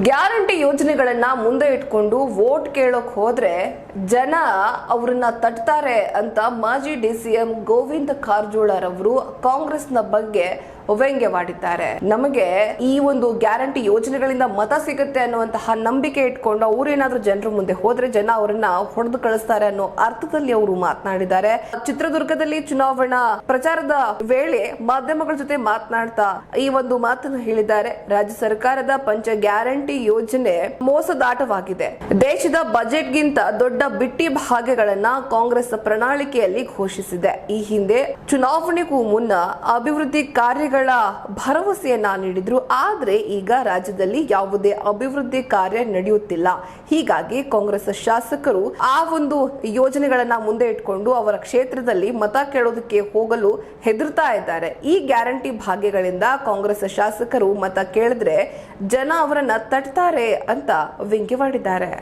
Guarantee ಯೋಜನೆಗಳನ್ನ ಮುಂದೆ ಇಟ್ಕೊಂಡು ವೋಟ್ ಕೇಳೋಕ್ ಹೋದ್ರೆ ಜನ ಅವ್ರನ್ನ ತಟ್ತಾರೆ ಅಂತ ಮಾಜಿ ಡಿ ಸಿ ಎಂ ಗೋವಿಂದ ಕಾರಜೋಳರವರು ಕಾಂಗ್ರೆಸ್ನ ಬಗ್ಗೆ ವ್ಯಂಗ್ಯವಾಡಿದ್ದಾರೆ ನಮಗೆ ಈ ಒಂದು ಗ್ಯಾರಂಟಿ ಯೋಜನೆಗಳಿಂದ ಮತ ಸಿಗುತ್ತೆ ಅನ್ನುವಂತಹ ನಂಬಿಕೆ ಇಟ್ಕೊಂಡು ಅವರೇನಾದ್ರೂ ಜನರ ಮುಂದೆ ಹೋದ್ರೆ ಜನ ಅವರನ್ನ ಹೊಡೆದು ಕಳಿಸ್ತಾರೆ ಅನ್ನೋ ಅರ್ಥದಲ್ಲಿ ಅವರು ಮಾತನಾಡಿದ್ದಾರೆ. ಚಿತ್ರದುರ್ಗದಲ್ಲಿ ಚುನಾವಣಾ ಪ್ರಚಾರದ ವೇಳೆ ಮಾಧ್ಯಮಗಳ ಜೊತೆ ಮಾತನಾಡ್ತಾ ಈ ಒಂದು ಮಾತನ್ನು ಹೇಳಿದ್ದಾರೆ. ರಾಜ್ಯ ಸರ್ಕಾರದ ಪಂಚ ಗ್ಯಾರಂಟಿ ಯೋಜನೆ ಮೋಸದಾಟವಾಗಿದೆ. ದೇಶದ ಬಜೆಟ್ಗಿಂತ ದೊಡ್ಡ ಬಿಟ್ಟಿ ಭಾಗಗಳನ್ನ ಕಾಂಗ್ರೆಸ್ ಪ್ರಣಾಳಿಕೆಯಲ್ಲಿ ಘೋಷಿಸಿದೆ. ಈ ಹಿಂದೆ ಚುನಾವಣೆಗೂ ಮುನ್ನ ಅಭಿವೃದ್ಧಿ ಕಾರ್ಯಗಳ ಭರವಸೆಯನ್ನ ನೀಡಿದ್ರು. ಆದ್ರೆ ಈಗ ರಾಜ್ಯದಲ್ಲಿ ಯಾವುದೇ ಅಭಿವೃದ್ಧಿ ಕಾರ್ಯ ನಡೆಯುತ್ತಿಲ್ಲ. ಹೀಗಾಗಿ ಕಾಂಗ್ರೆಸ್ ಶಾಸಕರು ಆ ಒಂದು ಯೋಜನೆಗಳನ್ನ ಮುಂದೆ ಇಟ್ಕೊಂಡು ಅವರ ಕ್ಷೇತ್ರದಲ್ಲಿ ಮತ ಕೇಳೋದಕ್ಕೆ ಹೋಗಲು ಹೆದರ್ತಾ ಇದ್ದಾರೆ. ಈ ಗ್ಯಾರಂಟಿ ಭಾಗ್ಯಗಳಿಂದ ಕಾಂಗ್ರೆಸ್ ಶಾಸಕರು ಮತ ಕೇಳಿದ್ರೆ ಜನ ಅವರನ್ನ ತಟ್ತಾರೆ ಅಂತ ವ್ಯಂಗ್ಯವಾಡಿದ್ದಾರೆ.